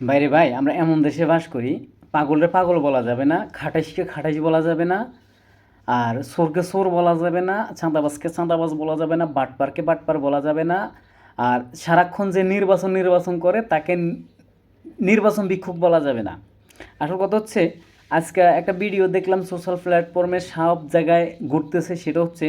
বাইরে ভাই আমরা এমন দেশে বাস করি, পাগলরে পাগল বলা যাবে না, খাটাইশকে খাটাইশ বলা যাবে না, আর সোরকে সোর বলা যাবে না, চাঁদাবাজকে চাঁদাবাজ বলা যাবে না, বাটপারকে বাটপার বলা যাবে না, আর সারাক্ষণ যে নির্বাচন নির্বাচন করে, তাকে নির্বাচন বিক্ষোভ বলা যাবে না। আসল কথা হচ্ছে, আজকে একটা ভিডিও দেখলাম সোশ্যাল প্ল্যাটফর্মে সব জায়গায় ঘুরতেছে, সেটা হচ্ছে,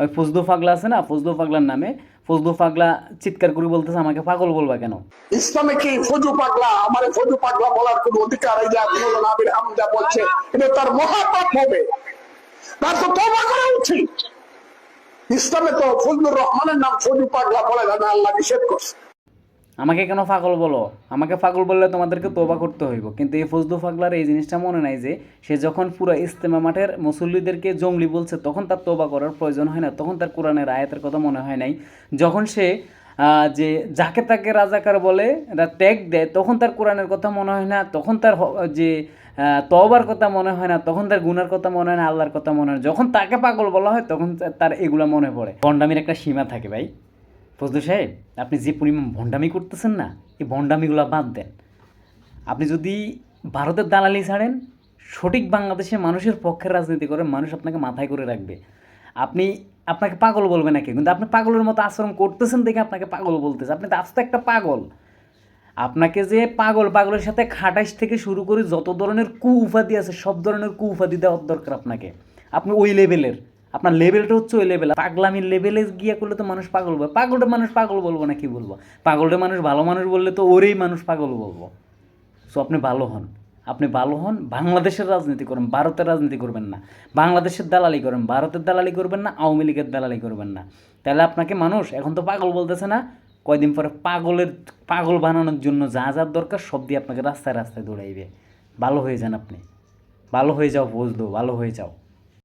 ওই ফজলু পাগলা আছে না, ফজলু পাগলার নামে ফজলু পাগলা চিৎকার করে বলতেছে, আমাকে পাগল বলবা কেন? ইসলামে কি ফজু পাগলা? আমার ফজু পাগলা বলার কোন অধিকার এই যে নাবির হামদা বলছে, এটা তার মহাপাপ হবে। তার তো তবা করা উচিত। ইসলামে তো ফজলুর রহমানের নাম ফজু পাগলা বলে না, আল্লাহ নিষেধ করছে। আমাকে কেন পাগল বলো? আমাকে পাগল বললে তোমাদেরকে তোবা করতে হইব। কিন্তু এই ফজলু পাগলার এই জিনিসটা মনে নাই যে সে যখন পুরো ইস্তেমা মাঠের মুসল্লিদেরকে জঙ্গলি বলছে তখন তার তোবা করার প্রয়োজন হয় না তখন তার কোরআনের আয়াতের কথা মনে হয় নাই। যখন সে যে যাকে তাকে রাজাকার বলে ত্যাগ দেয় তখন তার কোরআনের কথা মনে হয় না তখন তার যে আহ, তওবার কথা মনে হয় না তখন তার গুনার কথা মনে হয় না আল্লাহর কথা মনে হয়। যখন তাকে পাগল বলা হয় তখন তার এগুলা মনে পড়ে। গন্ডামির একটা সীমা থাকে ভাই। ফজলু সাহেব, আপনি যে পরিমাণ ভণ্ডামি করতেছেন না, এই ভণ্ডামিগুলো বাদ দেন। আপনি যদি ভারতের দালালি ছাড়েন, সঠিক বাংলাদেশের মানুষের পক্ষে রাজনীতি করে মানুষ আপনাকে মাথায় করে রাখবে। আপনি আপনাকে পাগল বলবে নাকি? কিন্তু আপনি পাগলের মতো আচরণ করতেছেন দেখে আপনাকে পাগল বলতেছে। আপনি তো আস্তে একটা পাগল। আপনাকে যে পাগল পাগলের সাথে খাটাইশ থেকে শুরু করে যত ধরনের কু উপাধি আছে, সব ধরনের কু উপাধি দেওয়ার দরকার আপনাকে। আপনি ওই লেভেলের আপনার লেভেলটা হচ্ছে ওই লেভেল পাগলামির লেভেলে গিয়ে করলে তো মানুষ পাগল বলবে। পাগলটা মানুষ পাগল বলব না কি বলব? পাগলটা মানুষ ভালো মানুষ বললে তো ওরেই মানুষ পাগল বলব। সো আপনি ভালো হন। আপনি ভালো হন, বাংলাদেশের রাজনীতি করেন, ভারতের রাজনীতি করবেন না। বাংলাদেশের দালালি করেন, ভারতের দালালি করবেন না, আওয়ামী লীগের দালালি করবেন না। তাহলে আপনাকে মানুষ এখন তো পাগল বলতেছে না, কয়দিন পরে পাগলের, পাগল বানানোর জন্য যা যা দরকার সব দিয়ে আপনাকে রাস্তায় রাস্তায় দৌড়াইবে। ভালো হয়ে যান আপনি। ভালো হয়ে যাও বুঝলো ভালো হয়ে যাও।